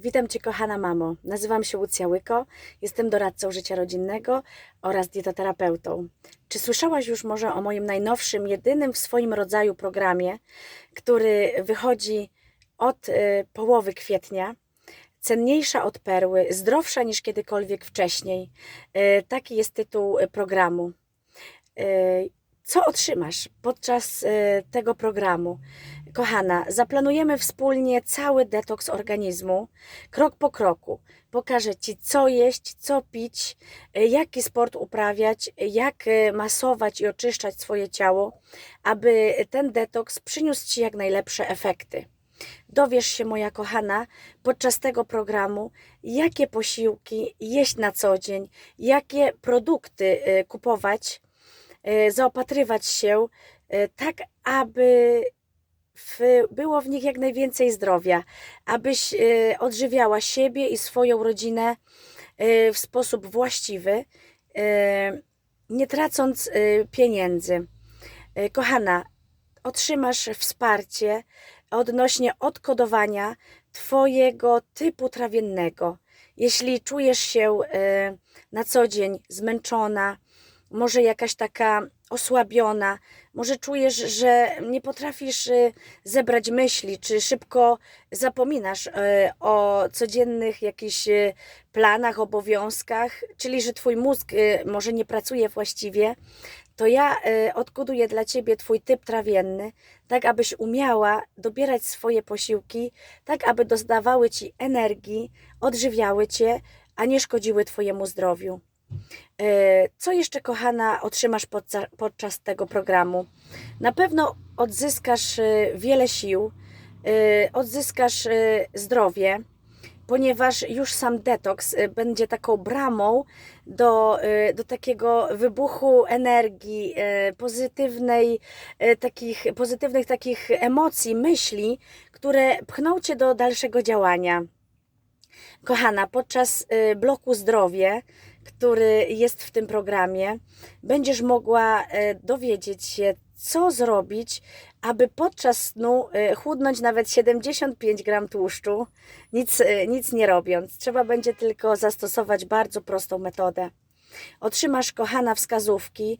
Witam Cię, kochana mamo. Nazywam się Łucja Łyko, jestem doradcą życia rodzinnego oraz dietoterapeutą. Czy słyszałaś już może o moim najnowszym, jedynym w swoim rodzaju programie, który wychodzi od y, połowy kwietnia? Cenniejsza od perły, zdrowsza niż kiedykolwiek wcześniej. Y, taki jest tytuł y, programu. Y, co otrzymasz podczas y, tego programu? Kochana, zaplanujemy wspólnie cały detoks organizmu, krok po kroku. Pokażę Ci, co jeść, co pić, jaki sport uprawiać, jak y, masować i oczyszczać swoje ciało, aby ten detoks przyniósł Ci jak najlepsze efekty. Dowiesz się, moja kochana, podczas tego programu, jakie posiłki jeść na co dzień, jakie produkty y, kupować, y, zaopatrywać się, tak aby w, było w nich jak najwięcej zdrowia, abyś y, odżywiała siebie i swoją rodzinę y, w sposób właściwy, y, nie tracąc pieniędzy. Kochana, otrzymasz wsparcie odnośnie odkodowania Twojego typu trawiennego. Jeśli czujesz się na co dzień zmęczona, może jakaś taka osłabiona, może czujesz, że nie potrafisz y, zebrać myśli, czy szybko zapominasz y, o codziennych jakichś y, planach, obowiązkach, czyli że Twój mózg może nie pracuje właściwie, to ja odkoduję dla Ciebie Twój typ trawienny, tak abyś umiała dobierać swoje posiłki, tak aby dodawały Ci energii, odżywiały Cię, a nie szkodziły Twojemu zdrowiu. E, Co jeszcze, kochana, otrzymasz podczas tego programu? Na pewno odzyskasz e, wiele sił, e, odzyskasz zdrowie, ponieważ już sam detoks będzie taką bramą do, do takiego wybuchu energii, pozytywnej, takich, pozytywnych takich emocji, myśli, które pchną Cię do dalszego działania. Kochana, podczas bloku zdrowie, który jest w tym programie, będziesz mogła y, dowiedzieć się, co zrobić, aby podczas snu y, chudnąć nawet 75 gram tłuszczu, nic, y, nic nie robiąc. Trzeba będzie tylko zastosować bardzo prostą metodę. Otrzymasz, kochana, wskazówki,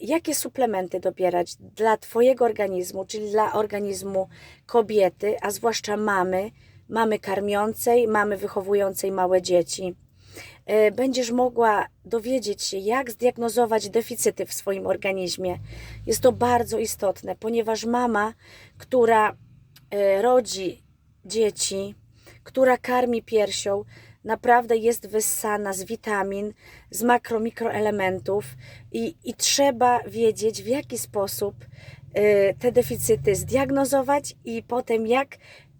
jakie suplementy dobierać dla Twojego organizmu, czyli dla organizmu kobiety, a zwłaszcza mamy, mamy karmiącej, mamy wychowującej małe dzieci. E, Będziesz mogła dowiedzieć się, jak zdiagnozować deficyty w swoim organizmie. Jest to bardzo istotne, ponieważ mama, która e, rodzi dzieci, która karmi piersią, naprawdę jest wyssana z witamin, z makro, mikroelementów i, i trzeba wiedzieć, w jaki sposób e, te deficyty zdiagnozować i potem jak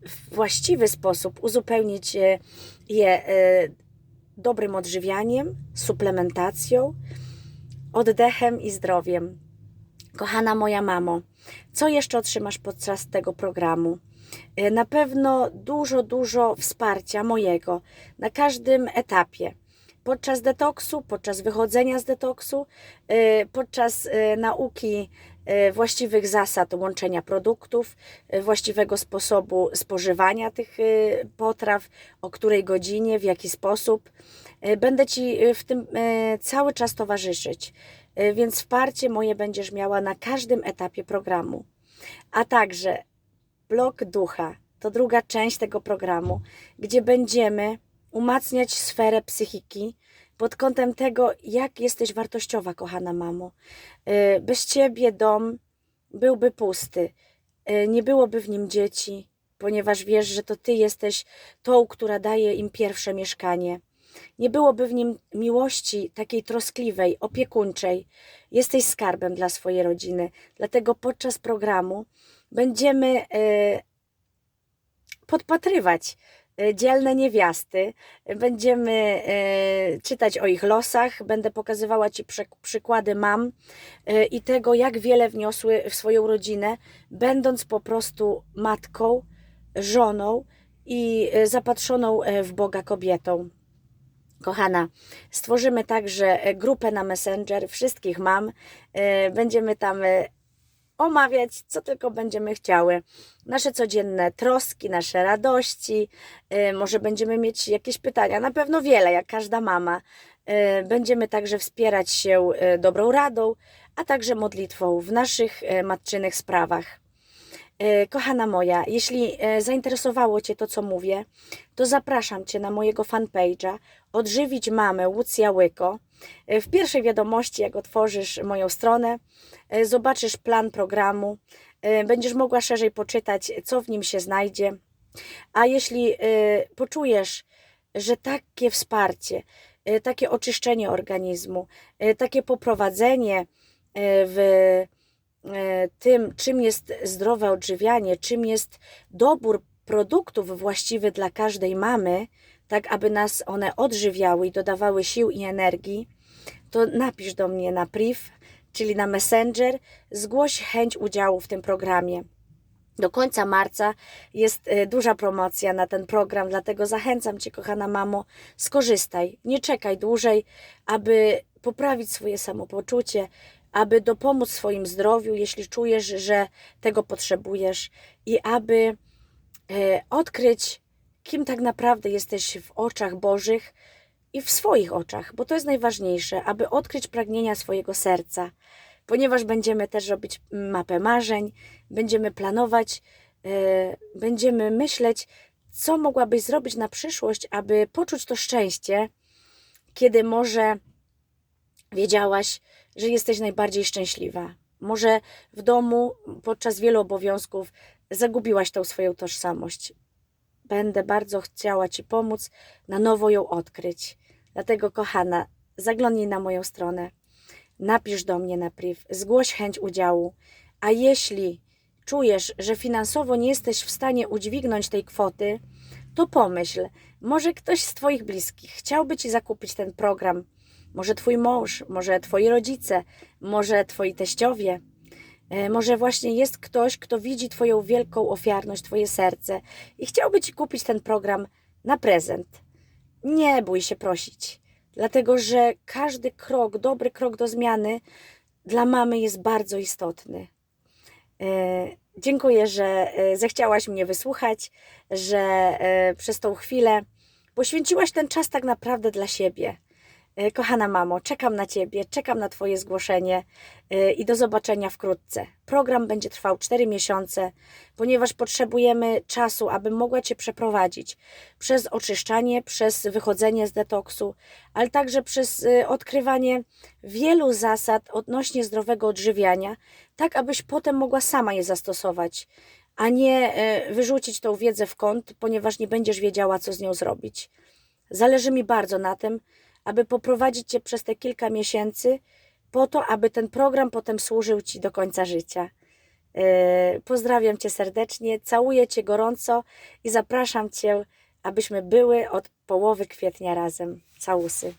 w właściwy sposób uzupełnić je dobrym odżywianiem, suplementacją, oddechem i zdrowiem. Kochana moja mamo, co jeszcze otrzymasz podczas tego programu? E, Na pewno dużo, dużo wsparcia mojego na każdym etapie. Podczas detoksu, podczas wychodzenia z detoksu, e, podczas e, nauki właściwych zasad łączenia produktów, e, właściwego sposobu spożywania tych e, potraw, o której godzinie, w jaki sposób. E, Będę Ci e, w tym e, cały czas towarzyszyć, E, więc wsparcie moje będziesz miała na każdym etapie programu. A także blok ducha to druga część tego programu, gdzie będziemy umacniać sferę psychiki pod kątem tego, jak jesteś wartościowa, kochana mamo. E, Bez ciebie dom byłby pusty, E, nie byłoby w nim dzieci, ponieważ wiesz, że to ty jesteś tą, która daje im pierwsze mieszkanie. Nie byłoby w nim miłości takiej troskliwej, opiekuńczej. Jesteś skarbem dla swojej rodziny. Dlatego podczas programu będziemy e, podpatrywać dzielne niewiasty. Będziemy e, czytać o ich losach. Będę pokazywała Ci przykłady mam e, i tego, jak wiele wniosły w swoją rodzinę, będąc po prostu matką, żoną i e, zapatrzoną e, w Boga kobietą. Kochana, stworzymy także e, grupę na Messenger wszystkich mam. E, Będziemy tam e, omawiać, co tylko będziemy chciały. Nasze codzienne troski, nasze radości, y, może będziemy mieć jakieś pytania, na pewno wiele, jak każda mama. Y, Będziemy także wspierać się y, dobrą radą, a także modlitwą w naszych matczynych sprawach. E, Kochana moja, jeśli e, zainteresowało Cię to, co mówię, to zapraszam Cię na mojego fanpage'a Odżywić Mamę Łucja Łyko. E, W pierwszej wiadomości, jak otworzysz moją stronę, zobaczysz plan programu, będziesz mogła szerzej poczytać, co w nim się znajdzie. A jeśli poczujesz, że takie wsparcie, takie oczyszczenie organizmu, takie poprowadzenie w tym, czym jest zdrowe odżywianie, czym jest dobór produktów właściwy dla każdej mamy, tak aby nas one odżywiały i dodawały sił i energii, to napisz do mnie na priv, czyli na Messenger, zgłoś chęć udziału w tym programie. Do końca marca jest e, duża promocja na ten program, dlatego zachęcam Cię, kochana mamo, skorzystaj. Nie czekaj dłużej, aby poprawić swoje samopoczucie, aby dopomóc swoim zdrowiu, jeśli czujesz, że tego potrzebujesz, i aby e, odkryć, kim tak naprawdę jesteś w oczach Bożych i w swoich oczach, bo to jest najważniejsze, aby odkryć pragnienia swojego serca, ponieważ będziemy też robić mapę marzeń, będziemy planować, e, będziemy myśleć, co mogłabyś zrobić na przyszłość, aby poczuć to szczęście, kiedy może wiedziałaś, że jesteś najbardziej szczęśliwa. Może w domu podczas wielu obowiązków zagubiłaś tą swoją tożsamość. Będę bardzo chciała Ci pomóc na nowo ją odkryć. Dlatego, kochana, zaglądnij na moją stronę, napisz do mnie na priv, zgłoś chęć udziału. A jeśli czujesz, że finansowo nie jesteś w stanie udźwignąć tej kwoty, to pomyśl, może ktoś z Twoich bliskich chciałby Ci zakupić ten program. Może Twój mąż, może Twoi rodzice, może Twoi teściowie. E, Może właśnie jest ktoś, kto widzi Twoją wielką ofiarność, Twoje serce i chciałby Ci kupić ten program na prezent. Nie bój się prosić, dlatego że każdy krok, dobry krok do zmiany dla mamy jest bardzo istotny. E, Dziękuję, że e, zechciałaś mnie wysłuchać, że przez tą chwilę poświęciłaś ten czas tak naprawdę dla siebie. E, Kochana mamo, czekam na Ciebie, czekam na Twoje zgłoszenie e, i do zobaczenia wkrótce. Program będzie trwał 4 miesiące, ponieważ potrzebujemy czasu, aby mogła Cię przeprowadzić przez oczyszczanie, przez wychodzenie z detoksu, ale także przez e, odkrywanie wielu zasad odnośnie zdrowego odżywiania, tak abyś potem mogła sama je zastosować, a nie wyrzucić tą wiedzę w kąt, ponieważ nie będziesz wiedziała, co z nią zrobić. Zależy mi bardzo na tym, aby poprowadzić Cię przez te kilka miesięcy, po to, aby ten program potem służył Ci do końca życia. Yy, Pozdrawiam Cię serdecznie, całuję Cię gorąco i zapraszam Cię, abyśmy były od połowy kwietnia razem. Całusy.